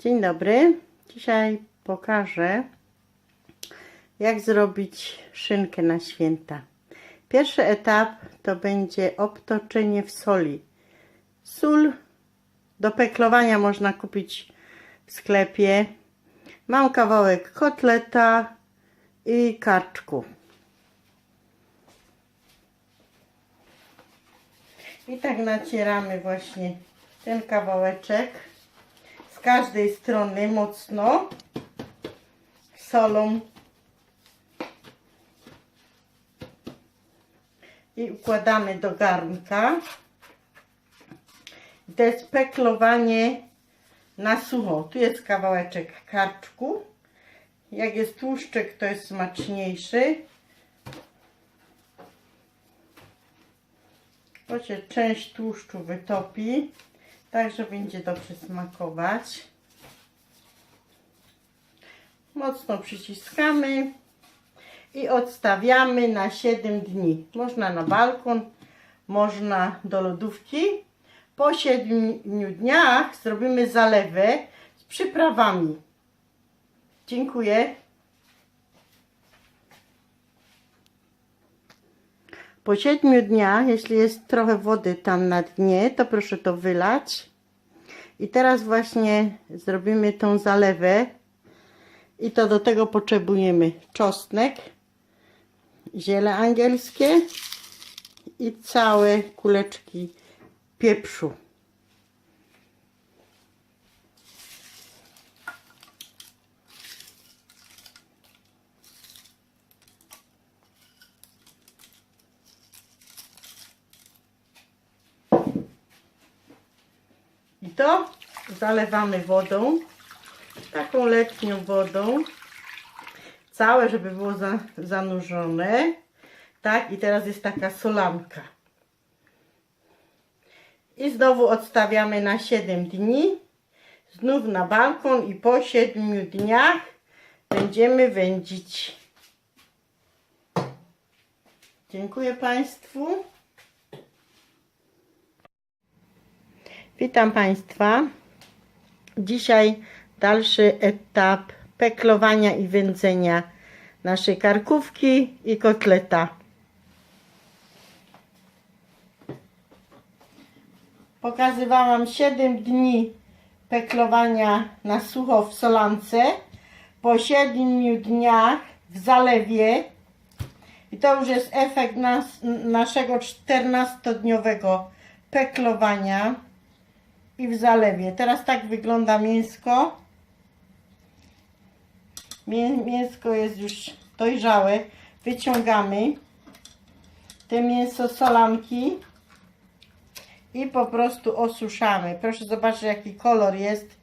Dzień dobry. Dzisiaj pokażę, jak zrobić szynkę na święta. Pierwszy etap to będzie obtoczenie w soli. Sól do peklowania można kupić w sklepie. Mam kawałek kotleta i karczku. I tak nacieramy właśnie ten kawałeczek z każdej strony mocno solą i układamy do garnka. To jest peklowanie na sucho. Tu jest kawałeczek karczku. Jak jest tłuszczyk, to jest smaczniejszy. To się część tłuszczu wytopi, tak że będzie dobrze smakować. Mocno przyciskamy i odstawiamy na 7 dni. Można na balkon, można do lodówki. Po 7 dniach zrobimy zalewę z przyprawami. Dziękuję. Po 7 dniach, jeśli jest trochę wody tam na dnie, to proszę to wylać. I teraz właśnie zrobimy tą zalewę. I to do tego potrzebujemy czosnek, ziele angielskie i całe kuleczki pieprzu. To zalewamy wodą, taką letnią wodą, całe, żeby było za, zanurzone. Tak, i teraz jest taka solanka. I znowu odstawiamy na 7 dni. Znów na balkon i po 7 dniach będziemy wędzić. Dziękuję Państwu. Witam Państwa. Dzisiaj dalszy etap peklowania i wędzenia naszej karkówki i kotleta. Pokazywałam 7 dni peklowania na sucho w solance. Po 7 dniach w zalewie. I to już jest efekt nas, naszego 14-dniowego peklowania i w zalewie. Teraz tak wygląda mięsko. Mię, mięsko jest już dojrzałe. Wyciągamy te mięso solanki i po prostu osuszamy. Proszę zobaczyć jaki kolor jest.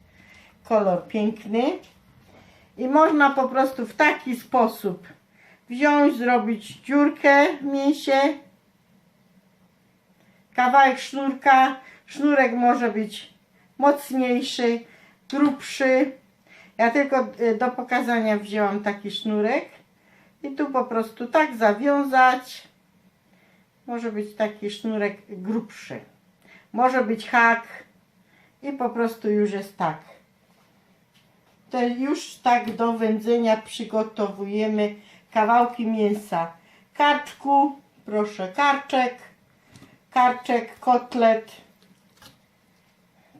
Kolor piękny. I można po prostu w taki sposób wziąć, zrobić dziurkę w mięsie. Kawałek sznurka. Sznurek może być mocniejszy, grubszy. Ja tylko y, do pokazania wzięłam taki sznurek. I tu po prostu tak zawiązać. Może być taki sznurek grubszy. Może być hak. I po prostu już jest tak. To już tak do wędzenia przygotowujemy kawałki mięsa. Karczku, proszę, karczek, karczek, kotlet.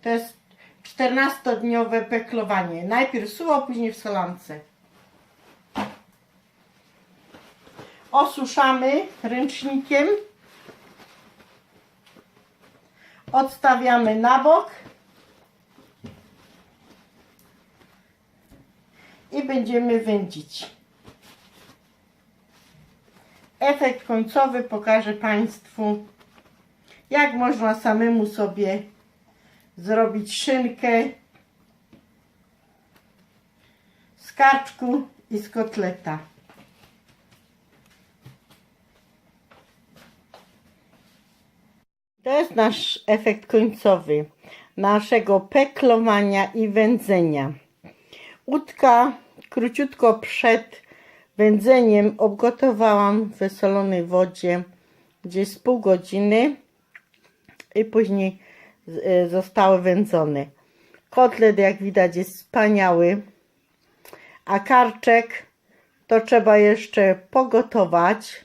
To jest 14-dniowe peklowanie. Najpierw suło, później w solance. Osuszamy ręcznikiem. Odstawiamy na bok. I będziemy wędzić. Efekt końcowy pokażę Państwu, jak można samemu sobie zrobić szynkę z karczku i z kotleta. To jest nasz efekt końcowy naszego peklowania i wędzenia. Udka króciutko przed wędzeniem obgotowałam w wysolonej wodzie gdzieś z pół godziny i później zostały wędzone. Kotlet, jak widać, jest wspaniały. A karczek to trzeba jeszcze pogotować.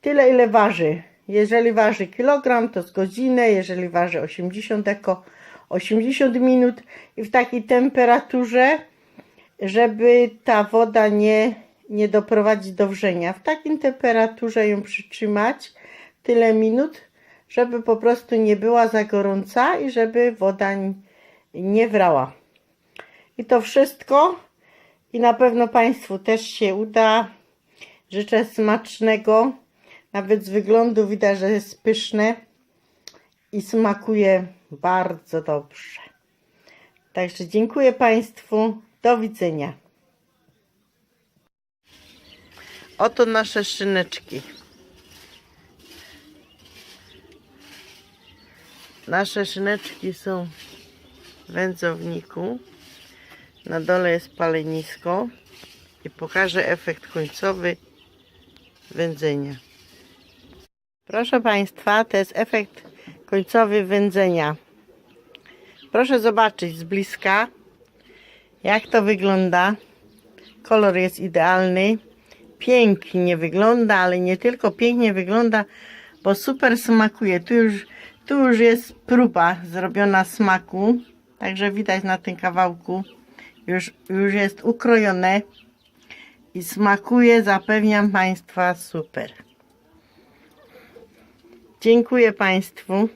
Tyle, ile waży. Jeżeli waży kilogram, to z godzinę. Jeżeli waży 80 eko, 80 minut. I w takiej temperaturze, żeby ta woda nie, nie doprowadzić do wrzenia. W takiej temperaturze ją przytrzymać tyle minut, żeby po prostu nie była za gorąca i żeby woda nie wrała. I to wszystko. I na pewno Państwu też się uda. Życzę smacznego. Nawet z wyglądu widać, że jest pyszne i smakuje bardzo dobrze. Także dziękuję Państwu. Do widzenia. Oto nasze szyneczki. Nasze szyneczki są w wędzowniku. Na dole jest palenisko i pokażę efekt końcowy wędzenia. Proszę Państwa, to jest efekt końcowy wędzenia. Proszę zobaczyć z bliska, jak to wygląda. Kolor jest idealny. Pięknie wygląda, ale nie tylko pięknie wygląda, bo super smakuje. Tu już, tu już jest próba zrobiona smaku. Także widać na tym kawałku. Już, już jest ukrojone i smakuje, zapewniam Państwa, super. Dziękuję Państwu.